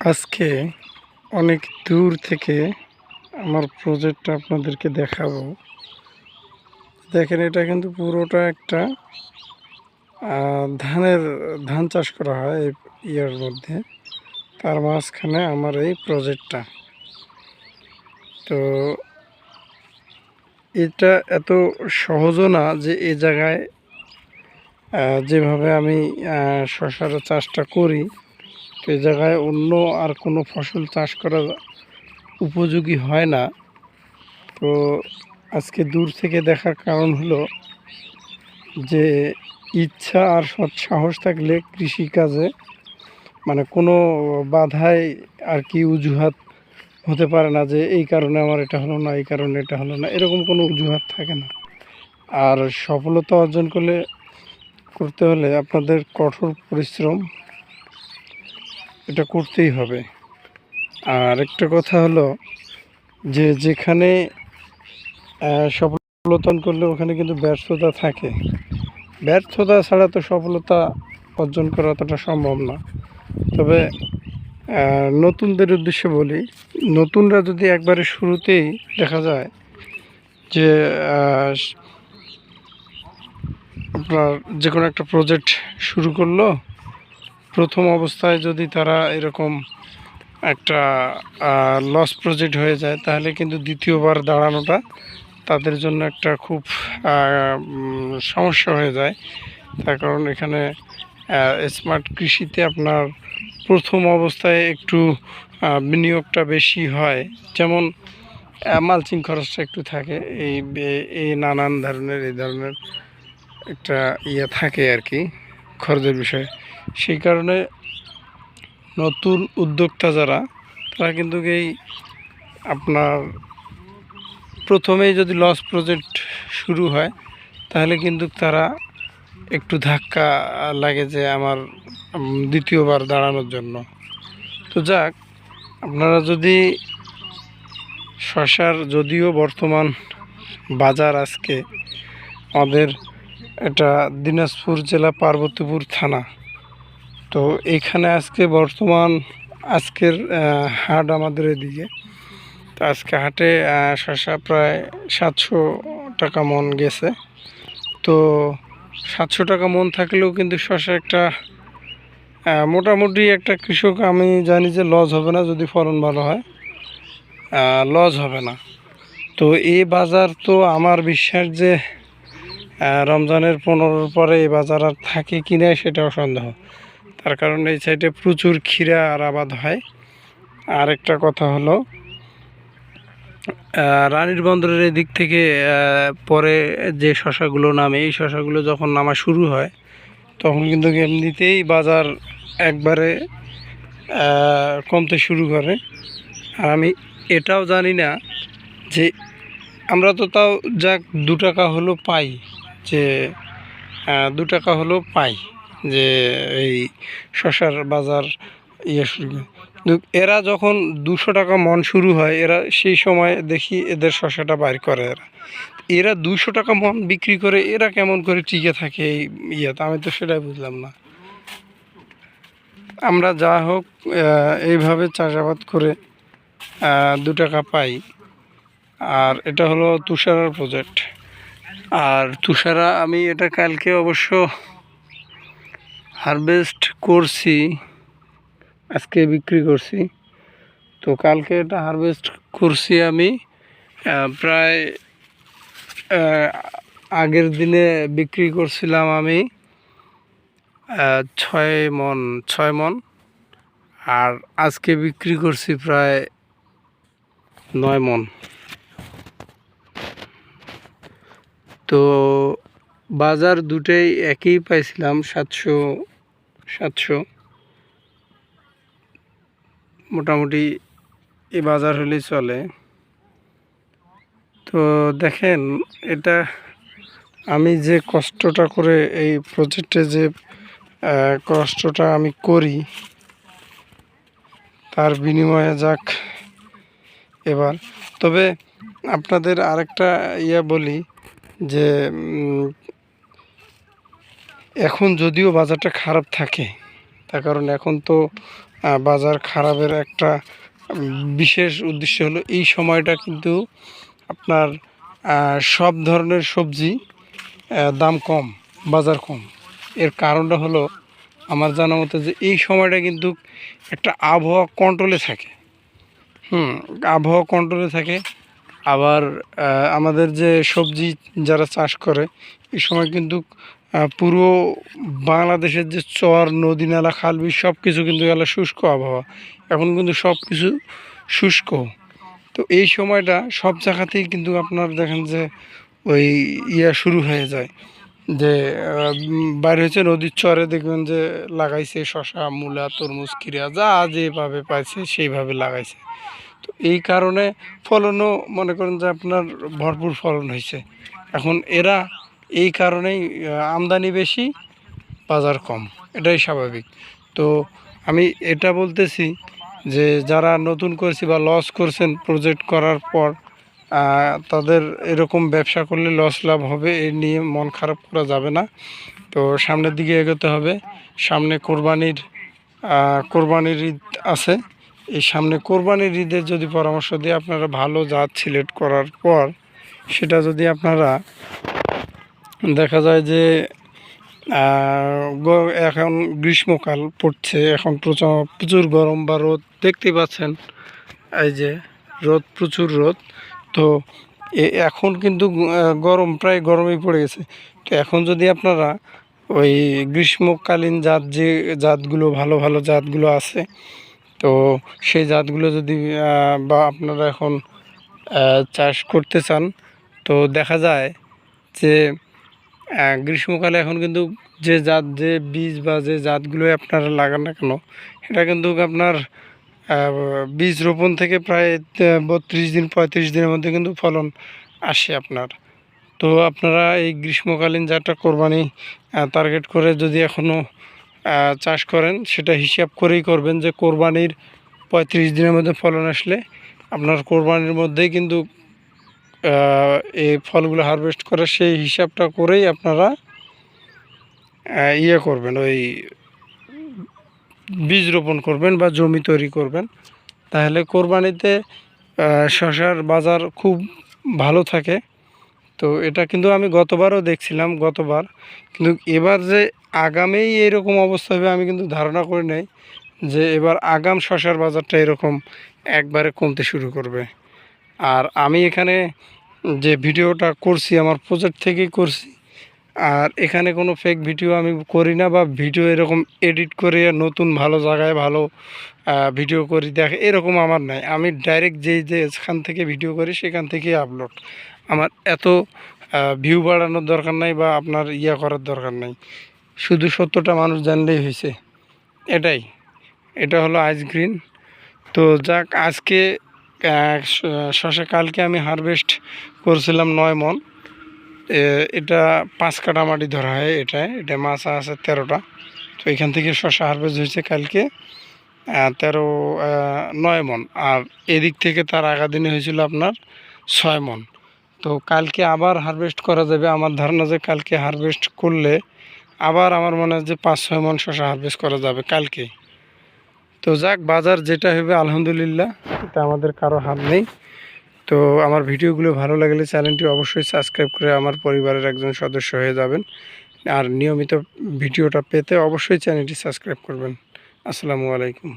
আজকে অনেক দূর থেকে আমার প্রজেক্টটা আপনাদেরকে দেখাবো। দেখেন, এটা কিন্তু পুরোটা একটা ধানের, ধান চাষ করা হয় এই ইয়ার মধ্যে। তার মাঝখানে আমার এই প্রজেক্টটা তো এটা এত সহজও না যে এই জায়গায় যেভাবে আমি শশার চাষটা করি এই জায়গায় অন্য আর কোনো ফসল চাষ করা উপযোগী হয় না। তো আজকে দূর থেকে দেখার কারণ হলো যে ইচ্ছা আর সৎ সাহস থাকলে কৃষিকাজে মানে কোনো বাধায় আর কি অজুহাত হতে পারে না যে এই কারণে আমার এটা হলো না, এই কারণে এটা হলো না, এরকম কোনো অজুহাত থাকে না। আর সফলতা অর্জন করলে, করতে হলে আপনাদের কঠোর পরিশ্রম এটা করতেই হবে। আর একটা কথা হলো যে যেখানে আহ, সফলতা করলে ওখানে কিন্তু ব্যর্থতা থাকে। ব্যর্থতা ছাড়া তো সফলতা অর্জন করা অতটা সম্ভব না। তবে নতুনদের উদ্দেশ্যে বলি নতুনরা যদি একবারে শুরুতেই দেখা যায় যে আপনার যে কোনো একটা প্রজেক্ট শুরু করল প্রথম অবস্থায় যদি তারা এরকম একটা লস প্রজেক্ট হয়ে যায়, তাহলে কিন্তু দ্বিতীয়বার দাঁড়ানোটা তাদের জন্য একটা খুব সমস্যা হয়ে যায়। তার কারণ এখানে স্মার্ট কৃষিতে আপনার প্রথম অবস্থায় একটু বিনিয়োগটা বেশি হয়। যেমন মালচিং খরচটা একটু থাকে, এই এই নানান ধরনের, এই ধরনের একটা ইয়ে থাকে আর কি, খরচের বিষয়ে। সেই কারণে নতুন উদ্যোক্তা যারা, তারা কিন্তু এই আপনার প্রথমেই যদি লস প্রজেক্ট শুরু হয়, তাহলে কিন্তু তারা একটু ধাক্কা লাগে যে আমার দ্বিতীয়বার দাঁড়ানোর জন্য। তো যাক, আপনারা যদি শশার যদিও বর্তমান বাজার আজকে, আমাদের এটা দিনাজপুর জেলা পার্বতীপুর থানা তো এখানে আজকে বর্তমান আজকের হাট আমাদের এদিকে। তো আজকে হাটে শশা প্রায় সাতশো টাকা মন গেছে। তো সাতশো টাকা মন থাকলেও কিন্তু শশা একটা মোটামুটি একটা কৃষক, আমি জানি যে লস হবে না যদি ফলন ভালো হয়। লস হবে না। তো এই বাজার তো আমার বিশ্বাস যে রমজানের পনেরোর পরে এই বাজার আর থাকে কি সেটাও সন্দেহ। তার কারণ এই সাইডে প্রচুর ক্ষীরা আর আবাদ হয়। আর একটা কথা হলো রানীর বন্দরের এদিক থেকে পরে যে শশাগুলো নামে, এই শশাগুলো যখন নামা শুরু হয়, তখন কিন্তু এমনিতেই বাজার একবারে কমতে শুরু করে। আর আমি এটাও জানি না যে, আমরা তো তাও যাক দু টাকা হলো পাই, যে দু টাকা হলো পাই। যে এই শশার বাজার ইয়ে শুরু এরা যখন দুশো টাকা মন শুরু হয়, এরা সেই সময় দেখি এদের শশাটা বাইর করে এরা। এরা দুশো টাকা মন বিক্রি করে এরা কেমন করে টিকে থাকে এই ইয়েতে? আমি তো সেটাই বুঝলাম না। আমরা যা হোক এইভাবে চাষাবাদ করে দু টাকা পাই। আর এটা হলো তুষারার প্রজেক্ট আর তুষারা, আমি এটা কালকে অবশ্য হারভেস্ট করছি, আজকে বিক্রি করছি। তো কালকে এটা হারভেস্ট করছি আমি প্রায় আগের দিনে বিক্রি করছিলাম আমি ছয় মন ছয় মন, আর আজকে বিক্রি করছি প্রায় নয় মন। তো বাজার দুটোই একই পাইছিলাম, সাতশো সাতশো। মোটামুটি এই বাজার হলেই চলে। তো দেখেন, এটা আমি যে কষ্টটা করে এই প্রজেক্টে যে কষ্টটা আমি করি, তার বিনিময়ে যাক এবার। তবে আপনাদের আরেকটা ইয়া বলি যে এখন যদিও বাজারটা খারাপ থাকে, তার কারণ এখন তো বাজার খারাপের একটা বিশেষ উদ্দেশ্য হলো এই সময়টা কিন্তু আপনার সব ধরনের সবজি দাম কম, বাজার কম। এর কারণটা হলো আমার জানা মতে যে এই সময়টা কিন্তু একটা আবহাওয়া কন্ট্রোলে থাকে। হুম, আবহাওয়া কন্ট্রোলে থাকে। আবার আমাদের যে সবজি যারা চাষ করে, এই সময় কিন্তু পুরো বাংলাদেশের যে চর, নদী, নালা খাল বিল সব কিছু কিন্তু গেল শুষ্ক আবহাওয়া। এখন কিন্তু সব কিছু শুষ্ক। তো এই সময়টা সব জায়গাতেই কিন্তু আপনার দেখেন যে ওই ইয়া শুরু হয়ে যায়। যে বাইরে হচ্ছে নদীর চরে দেখবেন যে লাগাইছে শশা মূলা, তরমুজ কিরা যা যেভাবে পাইছে সেইভাবে লাগাইছে। তো এই কারণে ফলনও মনে করেন যে আপনার ভরপুর ফলন হয়েছে। এখন এরা এই কারণেই আমদানি বেশি, বাজার কম। এটাই স্বাভাবিক। তো আমি এটা বলতেছি যে, যারা নতুন করেছি বা লস করছেন প্রজেক্ট করার পর তাদের এরকম ব্যবসা করলে লস লাভ হবে, এ নিয়ে মন খারাপ করা যাবে না। তো সামনের দিকে এগোতে হবে। সামনে কোরবানির কোরবানির ঈদ আছে। এই সামনে কোরবানির ঈদের যদি পরামর্শ দিয়ে আপনারা ভালো জাত সিলেক্ট করার পর, সেটা যদি আপনারা দেখা যায় যে এখন গ্রীষ্মকাল পড়ছে, এখন প্রচুর প্রচুর গরম বা রোদ, দেখতেই পাচ্ছেন, এই যে, রোদ, প্রচুর রোদ, তো এখন কিন্তু গরম, প্রায় গরমই পড়ে গেছে, তো এখন যদি আপনারা ওই গ্রীষ্মকালীন জাত যে, জাতগুলো, ভালো ভালো জাতগুলো আছে, তো সেই জাতগুলো যদি বা আপনারা এখন চাষ করতে চান, তো দেখা যায় যে গ্রীষ্মকালে এখন কিন্তু যে জাত, যে বীজ বা যে জাতগুলো আপনারা লাগান না কেন, এটা কিন্তু আপনার বীজ রোপণ থেকে প্রায় বত্রিশ দিন, পঁয়ত্রিশ দিনের মধ্যে কিন্তু ফলন আসে আপনার। তো আপনারা এই গ্রীষ্মকালীন জাতটা কোরবানি টার্গেট করে যদি এখনও চাষ করেন, সেটা হিসাব করেই করবেন যে কোরবানির পঁয়ত্রিশ দিনের মধ্যে ফলন আসলে আপনার কোরবানির মধ্যেই কিন্তু এই ফলগুলো হারভেস্ট করে সেই হিসাবটা করেই আপনারা ইয়ে করবেন, ওই বীজ রোপণ করবেন বা জমি তৈরি করবেন। তাহলে কোরবানিতে শশার বাজার খুব ভালো থাকে। তো এটা কিন্তু আমি গতবারও দেখছিলাম, গতবার। কিন্তু এবার যে আগামেই এরকম অবস্থা হবে, আমি কিন্তু ধারণা করি নাই যে এবার আগাম শশার বাজারটা এরকম একবারে কমতে শুরু করবে। আর আমি এখানে যে ভিডিওটা করছি, আমার প্রজেক্ট থেকেই করছি, আর এখানে কোনো ফেক ভিডিও আমি করি না বা ভিডিও এরকম এডিট করে নতুন ভালো জায়গায় ভালো ভিডিও করি, দেখে এরকম আমার নাই। আমি ডাইরেক্ট যেই যে এখান থেকে ভিডিও করি, সেখান থেকেই আপলোড আমার এত ভিউ বাড়ানোর দরকার নাই বা আপনার ইয়া করার দরকার নাই। শুধু সত্যটা মানুষ জানলেই হয়েছে এটাই। এটা হলো আইস গ্রিন তো যাক, আজকে শশা কালকে আমি হারভেস্ট করছিলাম নয় মন। এটা পাঁচ কাটা মাটি ধরা হয় এটা এটা মাছ আছে তেরোটা। তো এখান থেকে শশা হারভেস্ট হয়েছে কালকে তেরো নয় মন। আর এদিক থেকে তার আগা দিনে হয়েছিল আপনার ছয় মন। তো কালকে আবার হারভেস্ট করা যাবে। আমার ধারণা যে কালকে হারভেস্ট করলে আবার আমার মনে হয় যে পাঁচ, ছয় মন শশা হারভেস্ট করা যাবে কালকে। তো যাক, বাজার যেটা হবে, আলহামদুলিল্লাহ, এটা আমাদের কারও হাত নেই। তো আমার ভিডিওগুলো ভালো লাগলে চ্যানেলটি অবশ্যই সাবস্ক্রাইব করে আমার পরিবারের একজন সদস্য হয়ে যাবেন। আর নিয়মিত ভিডিওটা পেতে অবশ্যই চ্যানেলটি সাবস্ক্রাইব করবেন। আসসালামু আলাইকুম।